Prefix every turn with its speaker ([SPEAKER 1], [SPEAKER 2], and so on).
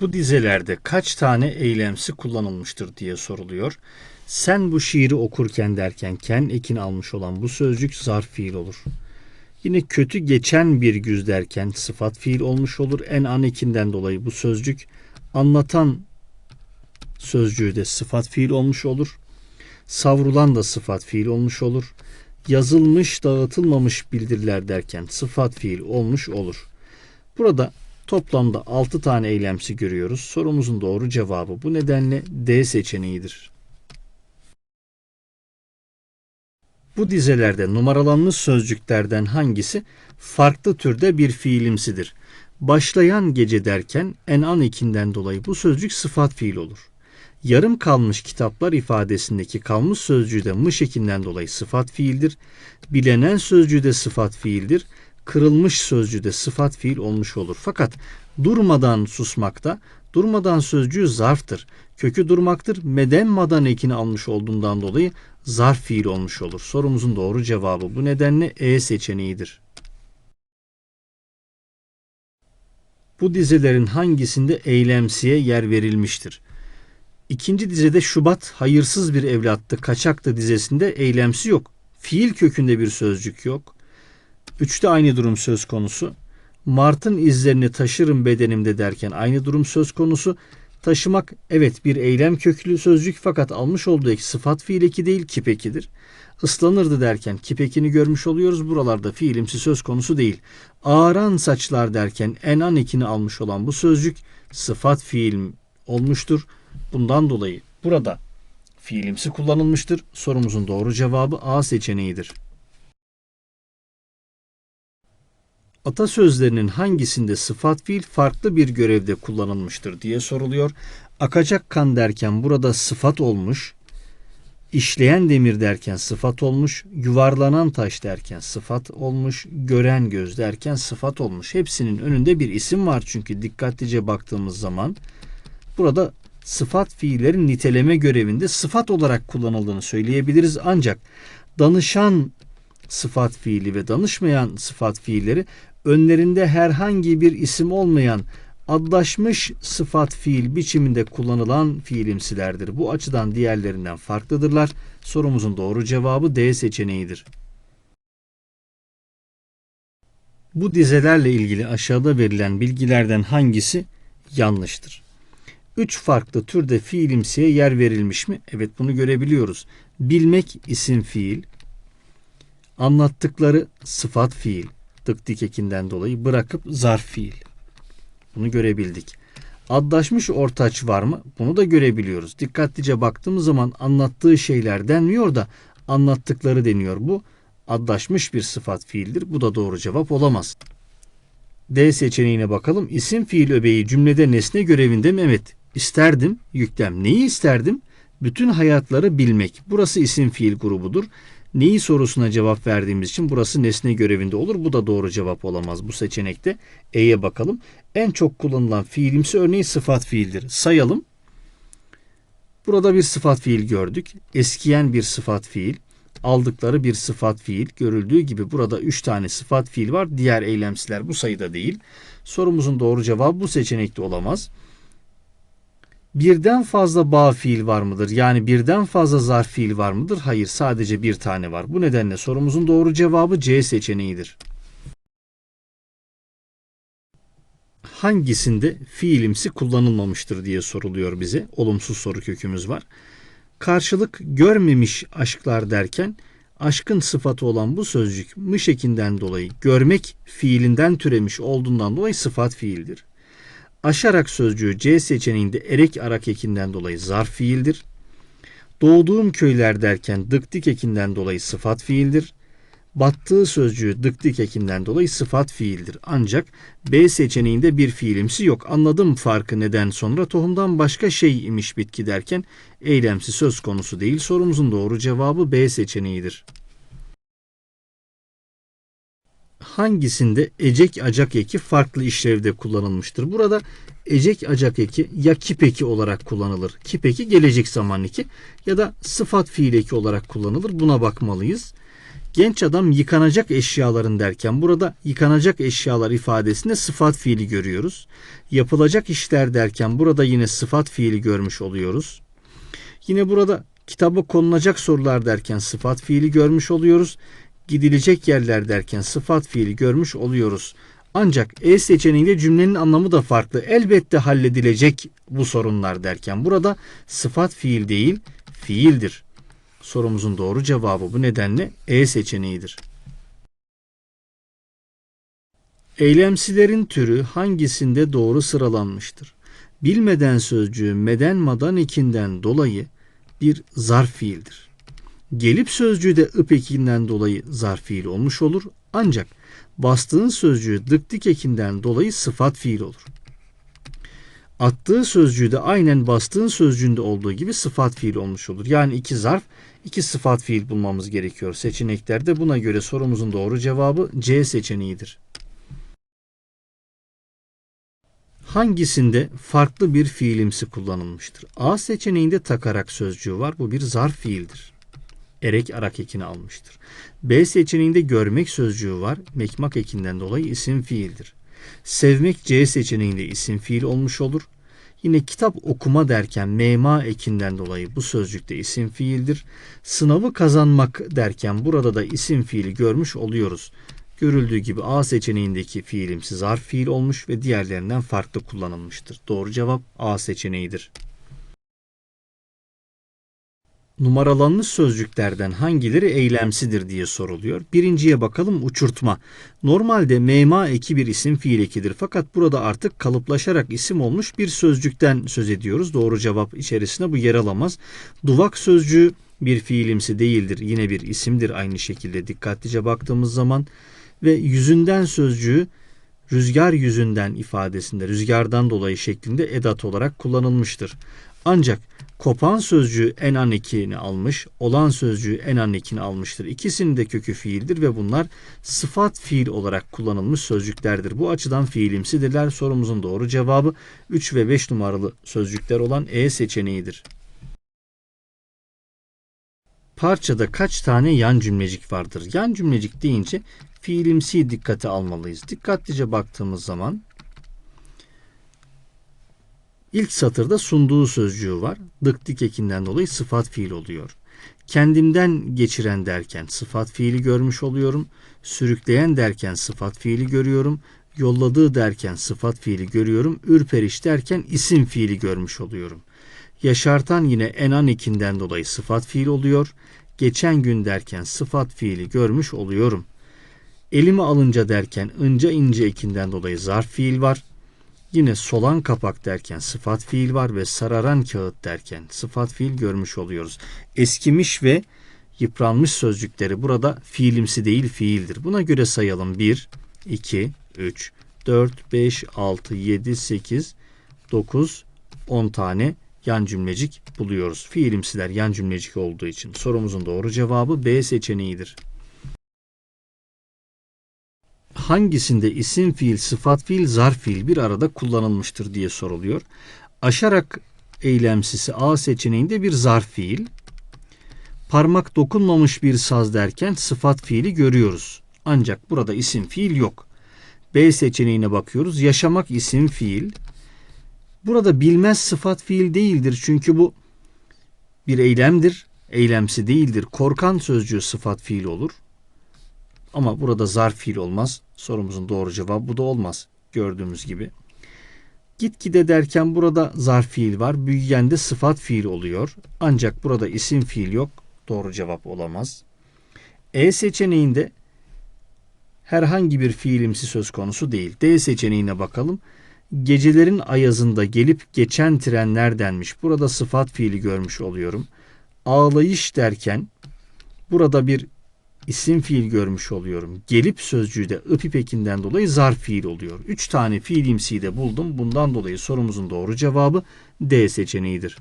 [SPEAKER 1] Bu dizelerde kaç tane eylemsi kullanılmıştır diye soruluyor. Sen bu şiiri okurken derken ken ekin almış olan bu sözcük zarf fiil olur. Yine kötü geçen bir güz derken sıfat fiil olmuş olur. En an ekinden dolayı bu sözcük anlatan sözcüğü de sıfat fiil olmuş olur. Savrulan da sıfat fiil olmuş olur. Yazılmış, dağıtılmamış bildiriler derken sıfat fiil olmuş olur. Burada toplamda 6 tane eylemsi görüyoruz. Sorumuzun doğru cevabı bu nedenle D seçeneğidir. Bu dizelerde numaralanmış sözcüklerden hangisi farklı türde bir fiilimsidir? Başlayan gece derken en an ekinden dolayı bu sözcük sıfat fiil olur. Yarım kalmış kitaplar ifadesindeki kalmış sözcüğü de mış ekinden dolayı sıfat fiildir. Bilenen sözcüğü de sıfat fiildir. Kırılmış sözcüğü de sıfat fiil olmuş olur. Fakat durmadan susmakta durmadan sözcüğü zarftır. Kökü durmaktır. Meden madan ekini almış olduğundan dolayı zarf fiil olmuş olur. Sorumuzun doğru cevabı bu nedenle E seçeneğidir. Bu dizelerin hangisinde eylemsiye yer verilmiştir? İkinci dizede Şubat hayırsız bir evlattı, kaçaktı dizesinde eylemsi yok. Fiil kökünde bir sözcük yok. Üçte aynı durum söz konusu. Mart'ın izlerini taşırım bedenimde derken aynı durum söz konusu. Taşımak evet bir eylem köklü sözcük fakat almış olduğu ek sıfat fiil eki değil kip ekidir. Islanırdı derken kip ekini görmüş oluyoruz. Buralarda fiilimsi söz konusu değil. Ağaran saçlar derken enan ekini almış olan bu sözcük sıfat fiil olmuştur. Bundan dolayı burada fiilimsi kullanılmıştır. Sorumuzun doğru cevabı A seçeneğidir. Atasözlerinin hangisinde sıfat fiil farklı bir görevde kullanılmıştır diye soruluyor. Akacak kan derken burada sıfat olmuş. İşleyen demir derken sıfat olmuş. Yuvarlanan taş derken sıfat olmuş. Gören göz derken sıfat olmuş. Hepsinin önünde bir isim var çünkü dikkatlice baktığımız zaman burada sıfat fiillerin niteleme görevinde sıfat olarak kullanıldığını söyleyebiliriz. Ancak danışan sıfat fiili ve danışmayan sıfat fiilleri önlerinde herhangi bir isim olmayan adlaşmış sıfat fiil biçiminde kullanılan fiilimsilerdir. Bu açıdan diğerlerinden farklıdırlar. Sorumuzun doğru cevabı D seçeneğidir. Bu dizelerle ilgili aşağıda verilen bilgilerden hangisi yanlıştır? Üç farklı türde fiilimsiye yer verilmiş mi? Evet bunu görebiliyoruz. Bilmek isim fiil, anlattıkları sıfat fiil, dık dik ekinden dolayı bırakıp zarf fiil. Bunu görebildik. Adlaşmış ortaç var mı? Bunu da görebiliyoruz. Dikkatlice baktığımız zaman anlattığı şeyler denmiyor da anlattıkları deniyor. Bu adlaşmış bir sıfat fiildir. Bu da doğru cevap olamaz. D seçeneğine bakalım. İsim fiil öbeği cümlede nesne görevinde mi? Evet. İsterdim, yüklem. Neyi isterdim? Bütün hayatları bilmek. Burası isim fiil grubudur. Neyi sorusuna cevap verdiğimiz için burası nesne görevinde olur. Bu da doğru cevap olamaz bu seçenekte. E'ye bakalım. En çok kullanılan fiilimsi örneği sıfat fiildir. Sayalım. Burada bir sıfat fiil gördük. Eskiyen bir sıfat fiil. Aldıkları bir sıfat fiil. Görüldüğü gibi burada 3 tane sıfat fiil var. Diğer eylemsiler bu sayıda değil. Sorumuzun doğru cevabı bu seçenekte olamaz birden fazla bağ fiil var mıdır? Yani birden fazla zarf fiil var mıdır? Hayır sadece bir tane var. Bu nedenle sorumuzun doğru cevabı C seçeneğidir. Hangisinde fiilimsi kullanılmamıştır diye soruluyor bize. Olumsuz soru kökümüz var. Karşılık görmemiş aşklar derken aşkın sıfatı olan bu sözcük mış ekinden dolayı görmek fiilinden türemiş olduğundan dolayı sıfat fiildir. Aşarak sözcüğü C seçeneğinde erek arak ekinden dolayı zarf fiildir. Doğduğum köyler derken dık dik ekinden dolayı sıfat fiildir. Battığı sözcüğü dık dik ekinden dolayı sıfat fiildir. Ancak B seçeneğinde bir fiilimsi yok. Anladım farkı neden sonra tohumdan başka şey imiş bitki derken eylemsi söz konusu değil. Sorumuzun doğru cevabı B seçeneğidir hangisinde ecek acak eki farklı işlevde kullanılmıştır? Burada ecek acak eki ya kip eki olarak kullanılır. Kip eki gelecek zaman eki ya da sıfat fiil eki olarak kullanılır. Buna bakmalıyız. Genç adam yıkanacak eşyaların derken burada yıkanacak eşyalar ifadesinde sıfat fiili görüyoruz. Yapılacak işler derken burada yine sıfat fiili görmüş oluyoruz. Yine burada kitaba konulacak sorular derken sıfat fiili görmüş oluyoruz. Gidilecek yerler derken sıfat fiili görmüş oluyoruz. Ancak E seçeneğiyle cümlenin anlamı da farklı. Elbette halledilecek bu sorunlar derken burada sıfat fiil değil fiildir. Sorumuzun doğru cevabı bu nedenle E seçeneğidir. Eylemsilerin türü hangisinde doğru sıralanmıştır? Bilmeden sözcüğü meden madan ekinden dolayı bir zarf fiildir. Gelip sözcüğü de ıp ekinden dolayı zarf fiil olmuş olur. Ancak bastığın sözcüğü dık dik ekinden dolayı sıfat fiil olur. Attığı sözcüğü de aynen bastığın sözcüğünde olduğu gibi sıfat fiil olmuş olur. Yani iki zarf, iki sıfat fiil bulmamız gerekiyor seçeneklerde. Buna göre sorumuzun doğru cevabı C seçeneğidir. Hangisinde farklı bir fiilimsi kullanılmıştır? A seçeneğinde takarak sözcüğü var. Bu bir zarf fiildir. Erek arak ekini almıştır. B seçeneğinde görmek sözcüğü var. Mekmak ekinden dolayı isim fiildir. Sevmek C seçeneğinde isim fiil olmuş olur. Yine kitap okuma derken mema ekinden dolayı bu sözcükte isim fiildir. Sınavı kazanmak derken burada da isim fiili görmüş oluyoruz. Görüldüğü gibi A seçeneğindeki fiilimsi zarf fiil olmuş ve diğerlerinden farklı kullanılmıştır. Doğru cevap A seçeneğidir. Numaralanmış sözcüklerden hangileri eylemsidir diye soruluyor. Birinciye bakalım uçurtma. Normalde mema eki bir isim fiil ekidir. Fakat burada artık kalıplaşarak isim olmuş bir sözcükten söz ediyoruz. Doğru cevap içerisinde bu yer alamaz. Duvak sözcüğü bir fiilimsi değildir. Yine bir isimdir aynı şekilde dikkatlice baktığımız zaman. Ve yüzünden sözcüğü rüzgar yüzünden ifadesinde rüzgardan dolayı şeklinde edat olarak kullanılmıştır. Ancak kopan sözcüğü en an ekini almış, olan sözcüğü en an ekini almıştır. İkisinin de kökü fiildir ve bunlar sıfat fiil olarak kullanılmış sözcüklerdir. Bu açıdan fiilimsidirler. Sorumuzun doğru cevabı 3 ve 5 numaralı sözcükler olan E seçeneğidir. Parçada kaç tane yan cümlecik vardır? Yan cümlecik deyince fiilimsi dikkate almalıyız. Dikkatlice baktığımız zaman ilk satırda sunduğu sözcüğü var. Dık dik ekinden dolayı sıfat fiil oluyor. Kendimden geçiren derken sıfat fiili görmüş oluyorum. Sürükleyen derken sıfat fiili görüyorum. Yolladığı derken sıfat fiili görüyorum. Ürperiş derken isim fiili görmüş oluyorum. Yaşartan yine enan ekinden dolayı sıfat fiil oluyor. Geçen gün derken sıfat fiili görmüş oluyorum. Elimi alınca derken ince ince ekinden dolayı zarf fiil var. Yine solan kapak derken sıfat fiil var ve sararan kağıt derken sıfat fiil görmüş oluyoruz. Eskimiş ve yıpranmış sözcükleri burada fiilimsi değil fiildir. Buna göre sayalım 1, 2, 3, 4, 5, 6, 7, 8, 9, 10 tane yan cümlecik buluyoruz. Fiilimsiler yan cümlecik olduğu için sorumuzun doğru cevabı B seçeneğidir. Hangisinde isim fiil, sıfat fiil, zarf fiil bir arada kullanılmıştır diye soruluyor. Aşarak eylemsisi A seçeneğinde bir zarf fiil. Parmak dokunmamış bir saz derken sıfat fiili görüyoruz. Ancak burada isim fiil yok. B seçeneğine bakıyoruz. Yaşamak isim fiil. Burada bilmez sıfat fiil değildir. Çünkü bu bir eylemdir. Eylemsi değildir. Korkan sözcüğü sıfat fiil olur. Ama burada zarf fiil olmaz. Sorumuzun doğru cevabı bu da olmaz. Gördüğümüz gibi. Gitgide derken burada zarf fiil var. Büyüyen de sıfat fiil oluyor. Ancak burada isim fiil yok. Doğru cevap olamaz. E seçeneğinde herhangi bir fiilimsi söz konusu değil. D seçeneğine bakalım. Gecelerin ayazında gelip geçen trenler denmiş. Burada sıfat fiili görmüş oluyorum. Ağlayış derken burada bir isim fiil görmüş oluyorum. Gelip sözcüğü de ıp ekinden dolayı zarf fiil oluyor. Üç tane fiilimsiyi de buldum. Bundan dolayı sorumuzun doğru cevabı D seçeneğidir.